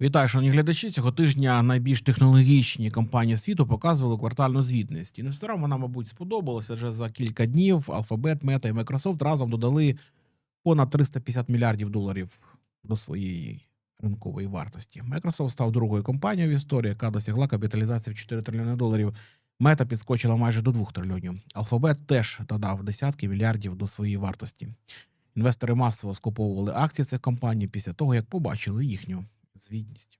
Вітаю, шановні глядачі. Цього тижня найбільш технологічні компанії світу показували квартальну звітність. Інвесторам вона, мабуть, сподобалася вже за кілька днів. Alphabet, Meta і Microsoft разом додали понад 350 мільярдів доларів до своєї ринкової вартості. Microsoft став другою компанією в історії, яка досягла капіталізації в 4 трильйони доларів. Мета підскочила майже до 2 трильйонів. Alphabet теж додав десятки мільярдів до своєї вартості. Інвестори масово скуповували акції цих компаній після того, як побачили їхню звітність.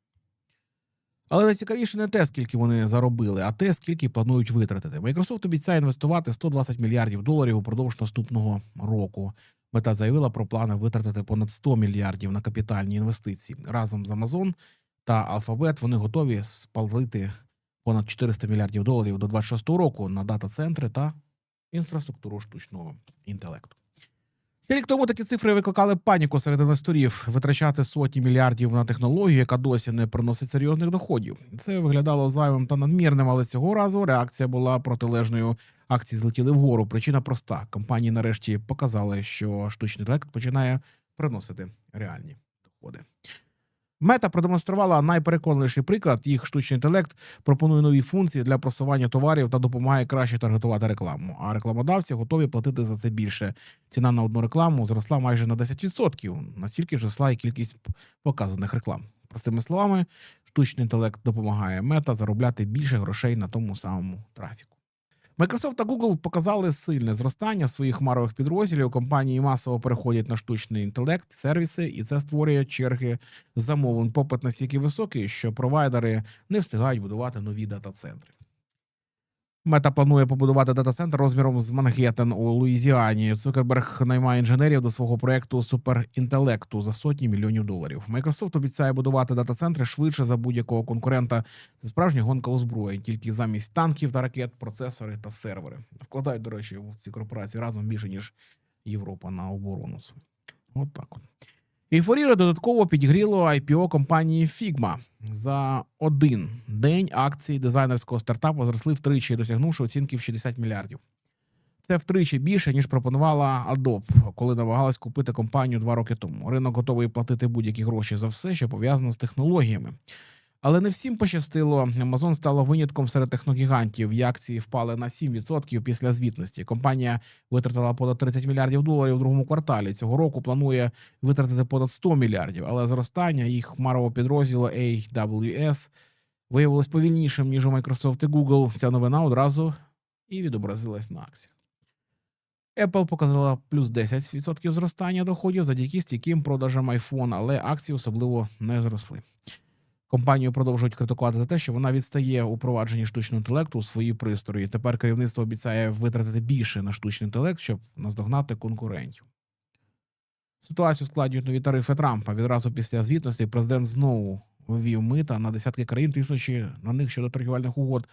Але найцікавіше не те, скільки вони заробили, а те, скільки планують витратити. Microsoft обіцяє інвестувати 120 мільярдів доларів упродовж наступного року. Мета заявила про плани витратити понад 100 мільярдів на капітальні інвестиції. Разом з Amazon та Alphabet вони готові спалити понад 400 мільярдів доларів до 26 року на дата-центри та інфраструктуру штучного інтелекту. Рік тому такі цифри викликали паніку серед інвесторів витрачати сотні мільярдів на технологію, яка досі не приносить серйозних доходів. Це виглядало зайвим та надмірним, але цього разу реакція була протилежною. Акції злетіли вгору. Причина проста: компанії нарешті показали, що штучний інтелект починає приносити реальні доходи. Мета продемонструвала найпереконливіший приклад. Їх штучний інтелект пропонує нові функції для просування товарів та допомагає краще таргетувати рекламу. А рекламодавці готові платити за це більше. Ціна на одну рекламу зросла майже на 10%. Настільки зросла і кількість показаних реклам. Простими словами, штучний інтелект допомагає мета заробляти більше грошей на тому самому трафіку. Microsoft та Google показали сильне зростання своїх хмарових підрозділів. Компанії масово переходять на штучний інтелект, сервіси, і це створює черги замовлень. Попит настільки високий, що провайдери не встигають будувати нові дата-центри. Мета планує побудувати дата-центр розміром з Мангеттен у Луїзіані. Цукерберг наймає інженерів до свого проекту суперінтелекту за сотні мільйонів доларів. Microsoft обіцяє будувати дата-центри швидше за будь-якого конкурента. Це справжня гонка озброєнь, тільки замість танків та ракет, процесори та сервери. Вкладають, до речі, в ці корпорації разом більше ніж Європа на оборону. От так от. Ейфорія додатково підігріло IPO компанії Figma. За один день акції дизайнерського стартапу зросли втричі, досягнувши оцінки в 60 мільярдів. Це втричі більше, ніж пропонувала Adobe, коли намагалась купити компанію два роки тому. Ринок готовий платити будь-які гроші за все, що пов'язано з технологіями. Але не всім пощастило. Amazon стала винятком серед техногігантів. Її акції впали на 7% після звітності. Компанія витратила понад 30 мільярдів доларів у другому кварталі. Цього року планує витратити понад 100 мільярдів, але зростання їх хмарового підрозділу AWS виявилось повільнішим ніж у Microsoft і Google. Ця новина одразу і відобразилась на акціях. Apple показала плюс 10% зростання доходів завдяки стійким продажам iPhone, але акції особливо не зросли. Компанію продовжують критикувати за те, що вона відстає у провадженні штучного інтелекту у свої пристрої. Тепер керівництво обіцяє витратити більше на штучний інтелект, щоб наздогнати конкурентів. Ситуацію складнюють нові тарифи Трампа. Відразу після звітності президент знову ввів мита на десятки країн, тиснучи на них щодо торгівельних угод.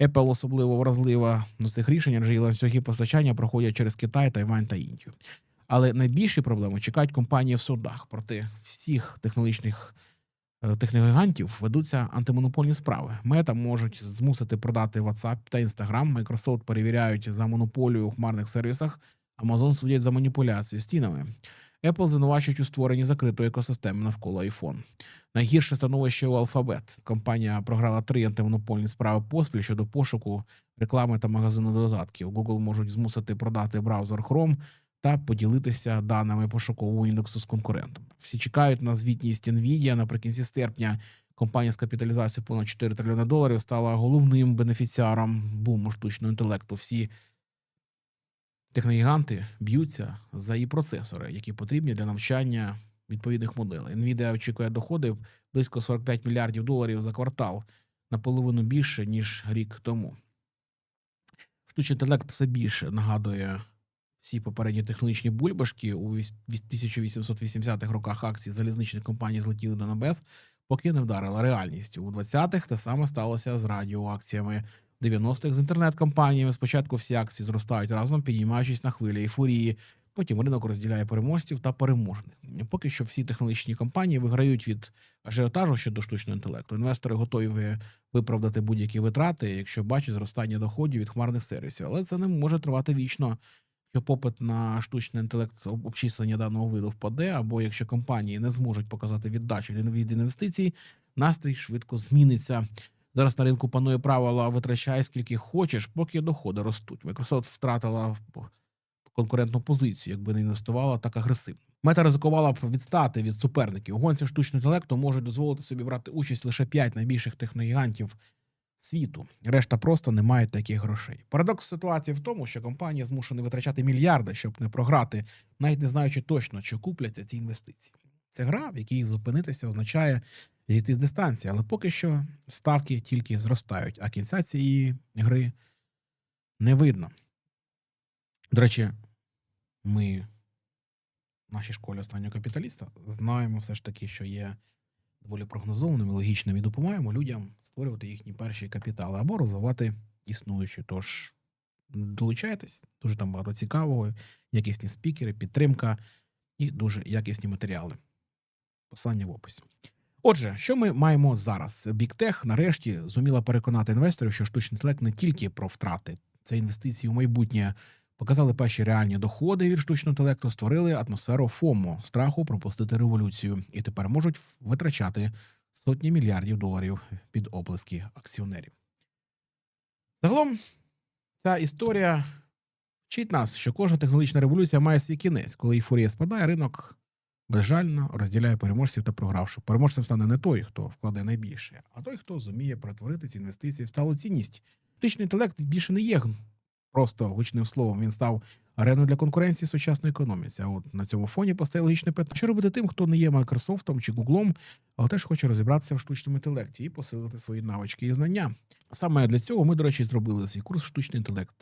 Apple особливо вразлива до цих рішень, адже її ланцюги постачання проходять через Китай, Тайвань та Індію. Але найбільші проблеми чекають компанії в судах. Проти всіх технологічних техногігантів ведуться антимонопольні справи. Мета можуть змусити продати WhatsApp та Instagram. Microsoft перевіряють за монополію у хмарних сервісах. Amazon судять за маніпуляцію стінами. Apple звинувачують у створенні закритої екосистеми навколо iPhone. Найгірше становище у Alphabet. Компанія програла три антимонопольні справи поспіль щодо пошуку реклами та магазину додатків. Google можуть змусити продати браузер Chrome та поділитися даними пошукового індексу з конкурентом. Всі чекають на звітність Nvidia наприкінці серпня. Компанія з капіталізацією понад 4 трильйони доларів стала головним бенефіціаром буму штучного інтелекту. Всі техногіганти б'ються за її процесори, які потрібні для навчання відповідних моделей. Nvidia очікує доходи близько 45 мільярдів доларів за квартал, наполовину більше ніж рік тому. Штучний інтелект все більше нагадує всі попередні технологічні бульбашки у віс- віс- 1880-х роках акції залізничних компаній злетіли до небес, поки не вдарила реальність. У 20-х те саме сталося з радіоакціями. 90-х з інтернет-компаніями. Спочатку всі акції зростають разом, підіймаючись на хвилі ейфорії. Потім ринок розділяє переможців та переможних. Поки що всі технологічні компанії виграють від ажіотажу щодо штучного інтелекту. Інвестори готові виправдати будь-які витрати, якщо бачать зростання доходів від хмарних сервісів. Але це не може тривати вічно. Якщо попит на штучний інтелект обчислення даного виду впаде, або якщо компанії не зможуть показати віддачу від інвестицій, настрій швидко зміниться. Зараз на ринку панує правило витрачай скільки хочеш, поки доходи ростуть. Microsoft втратила конкурентну позицію, якби не інвестувала так агресивно. Мета ризикувала б відстати від суперників. Гонці штучного інтелекту можуть дозволити собі брати участь лише 5 найбільших техногігантів світу. Решта просто не мають таких грошей. Парадокс ситуації в тому, що компанія змушена витрачати мільярди, щоб не програти, навіть не знаючи точно, чи купляться ці інвестиції. Це гра, в якій зупинитися означає зійти з дистанції, але поки що ставки тільки зростають, а кінця цієї гри не видно. До речі, ми в нашій школі останнього капіталіста знаємо все ж таки, що є доволі прогнозованим і логічним і допомагаємо людям створювати їхні перші капітали або розвивати існуючі. Тож долучайтесь, дуже там багато цікавого, якісні спікери, підтримка і дуже якісні матеріали. Посилання в описі. Отже, що ми маємо зараз? Біктех нарешті зуміла переконати інвесторів, що штучний інтелект не тільки про втрати, це інвестиції у майбутнє. Показали перші реальні доходи від штучного інтелекту, створили атмосферу ФОМО страху пропустити революцію, і тепер можуть витрачати сотні мільярдів доларів під оплески акціонерів. Загалом, ця історія вчить нас, що кожна технологічна революція має свій кінець. Коли ейфорія спадає, ринок безжально розділяє переможців та програвших. Переможцем стане не той, хто вкладе найбільше, а той, хто зуміє перетворити ці інвестиції в сталу цінність. Штучний інтелект більше не є просто гучним словом. Він став ареною для конкуренції сучасної економіці. А от на цьому фоні постає логічне питання. Що робити тим, хто не є Майкрософтом чи Гуглом, але теж хоче розібратися в штучному інтелекті і посилити свої навички і знання. Саме для цього ми, до речі, зробили свій курс штучний інтелект.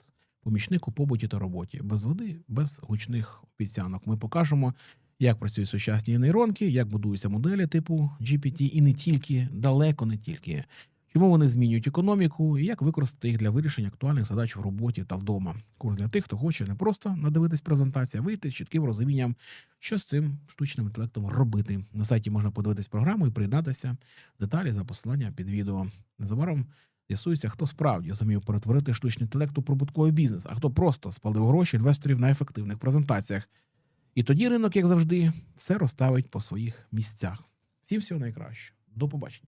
Помічник у побуті та роботі без води, без гучних обіцянок. Ми покажемо, як працюють сучасні нейронки, як будуються моделі типу GPT, і не тільки, далеко не тільки. Чому вони змінюють економіку і як використати їх для вирішення актуальних задач в роботі та вдома? Курс для тих, хто хоче не просто надивитись презентацію, а вийти з чітким розумінням, що з цим штучним інтелектом робити. На сайті можна подивитись програму і приєднатися. Деталі за посилання під відео. Незабаром з'ясується, хто справді зумів перетворити штучний інтелект у прибутковий бізнес, а хто просто спалив гроші інвесторів на ефективних презентаціях. І тоді ринок, як завжди, все розставить по своїх місцях. Всім всього найкращого. До побачення.